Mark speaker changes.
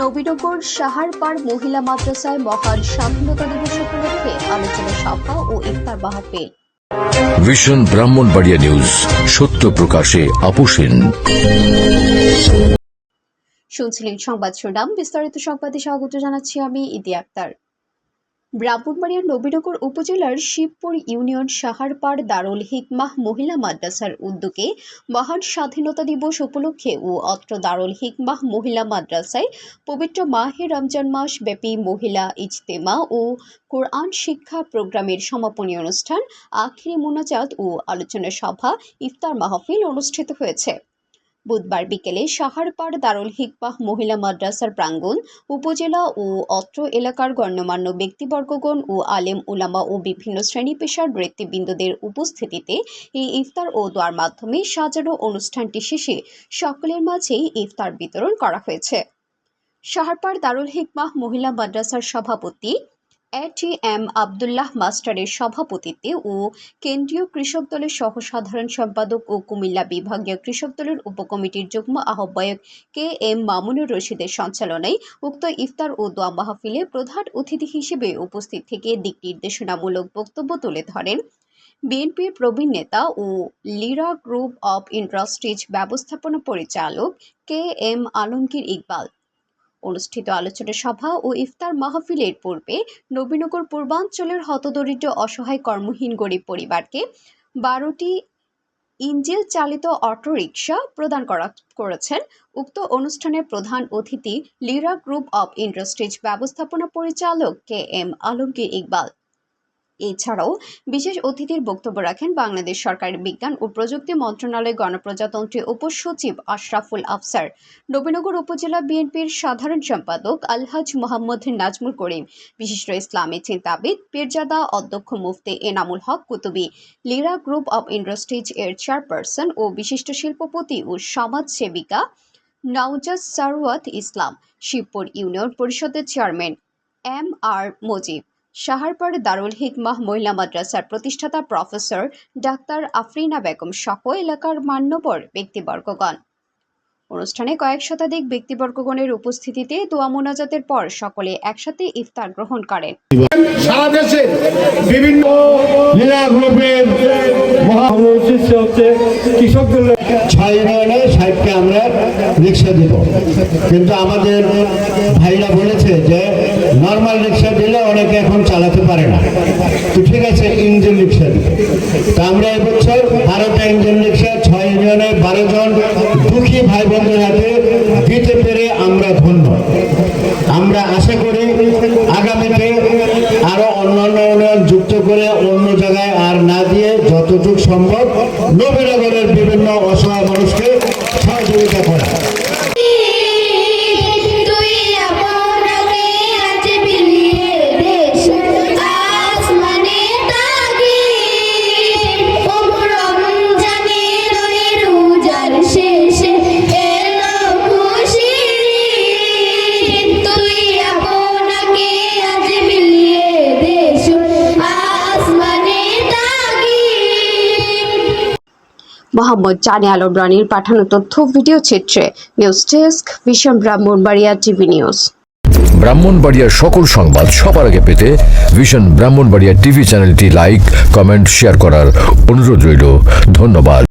Speaker 1: নবীনগর সাহারপাড় মহিলা মাদ্রাসায় মহান স্বাধীনতা দিবস উপলক্ষে আলোচনা সভা ও ইফতার মাহফিল।
Speaker 2: ভিশন ব্রাহ্মণবাড়িয়া নিউজ সত্য প্রকাশে আপোষেন
Speaker 1: শুনছিলেন সংবাদ শিরোনাম বিস্তারিত সংবাদে স্বাগত জানাচ্ছি আমি ইদি আক্তার। ব্রাহ্মণবাড়িয়ার নবীনগর উপজেলার শিবপুর ইউনিয়ন সাহারপাড় দারুল হিকমাহ মহিলা মাদ্রাসার উদ্যোগে মহান স্বাধীনতা দিবস উপলক্ষে ও অত্র দারুল হিকমাহ মহিলা মাদ্রাসায় পবিত্র মাহে রমজান মাস ব্যাপী মহিলা ইজতেমা ও কোরআন শিক্ষা প্রোগ্রামের সমাপনী অনুষ্ঠান আখিরি মোনাজাত ও আলোচনা সভা ইফতার মাহফিল অনুষ্ঠিত হয়েছে। বুধবার বিকেলে সাহারপাড় দারুল হিকবাহ মহিলা মাদ্রাসার প্রাঙ্গণ, উপজেলা ও অত্র এলাকার গণ্যমান্য ব্যক্তিবর্গগণ ও আলেম উলামা ও বিভিন্ন শ্রেণি পেশার ব্যক্তিবৃন্দদের উপস্থিতিতে এই ইফতার ও দোয়ার মাধ্যমে সাজানো অনুষ্ঠানটি শেষে সকলের মাঝেই ইফতার বিতরণ করা হয়েছে। সাহারপাড় দারুল হিকমাহ মহিলা মাদ্রাসার সভাপতি এ টি এম আবদুল্লাহ মাস্টারের সভাপতিত্বে ও কেন্দ্রীয় কৃষক দলের সহ সাধারণ সম্পাদক ও কুমিল্লা বিভাগীয় কৃষক দলের উপকমিটির যুগ্ম আহ্বায়ক কে এম মামুনুর রশিদের সঞ্চালনায় উক্ত ইফতার ও দোয়া মাহফিলে প্রধান অতিথি হিসেবে উপস্থিত থেকে দিক নির্দেশনামূলক বক্তব্য তুলে ধরেন। বিএনপির প্রবীণ নেতা ও লিরা গ্রুপ অব ইন্ডাস্ট্রিজ ব্যবস্থাপনা পরিচালক কে এম আলমগীর ইকবাল। অনুষ্ঠিত আলোচনা সভা ও ইফতার মাহফিলের পূর্বে নবীনগর পূর্বাঞ্চলের হতদরিদ্র অসহায় কর্মহীন গরিব পরিবারকে বারোটি ইঞ্জিল চালিত অটোরিকশা প্রদান করা করেছেন উক্ত অনুষ্ঠানের প্রধান অতিথি লিরা গ্রুপ অব ইন্ডাস্ট্রিজ ব্যবস্থাপনা পরিচালক কে এম আলমগীর ইকবাল। এছাড়াও বিশেষ অতিথির বক্তব্য রাখেন বাংলাদেশ সরকারের বিজ্ঞান ও প্রযুক্তি মন্ত্রণালয় গণপ্রজাতন্ত্রী উপসচিব আশরাফুল আফসার, নবীনগর উপজেলা বিএনপির সাধারণ সম্পাদক আলহাজ মোহাম্মদ নাজমুল করিম, বিশিষ্ট ইসলামী চিন্তাবিদ পীরজাদা অধ্যক্ষ মুফতি Enamul Haque Kutubi, Lira group of industries এর চেয়ারপারসন ও বিশিষ্ট শিল্পপতি ও সমাজ সেবিকা নওজাজ সারওয়াত ইসলাম, শিবপুর ইউনিয়ন পরিষদের chairman M R Mojib. Saharpar Darul Hikmah মহিলা মাদ্রাসার প্রতিষ্ঠাতা প্রফেসর ডাক্তার আফরিনা বেগম সহ এলাকার মান্যবর ব্যক্তিবর্গগণ। অনুষ্ঠানে কয়েক শতাধিক ব্যক্তিবর্গগণের উপস্থিতিতে দোয়া মোনাজাতের পর সকলে একসাথে ইফতার গ্রহণ করেন।
Speaker 3: বিভিন্ন
Speaker 4: আমরা রিক্সা কিন্তু আমাদের ভাইরা বলেছে যে নর্মাল রিক্সা দিলে অনেকে এখন চালাতে পারে না। তো ঠিক আছে, ইঞ্জিন রিক্সা দিব তা আমরা এবছর বারোটা ইঞ্জিন রিক্সা, ছয় ইউনিয়নে বারো জন দুঃখী ভাই বোনদের হাতে দিতে পেরে আমরা ধন্য। আমরা আশা করি আগামীতে আরও অন্যান্য ইউনিয়ন যুক্ত করে অন্য জায়গায় আর না দিয়ে যতটুকু সম্ভব নবীনগরের বিভিন্ন অসহায় মানুষকে সহযোগিতা করা।
Speaker 1: মোহাম্মদ জানে আলম রানীর পাঠানো তথ্য ভিডিও চিত্রে news desk Vision Brahmanbaria TV news.
Speaker 2: ব্রাহ্মণবাড়িয়ার সকল সংবাদ সবার আগে পেতে ভিশন ব্রাহ্মণবাড়িয়া টিভি চ্যানেলটি লাইক, কমেন্ট, শেয়ার করার অনুরোধ রইল। ধন্যবাদ।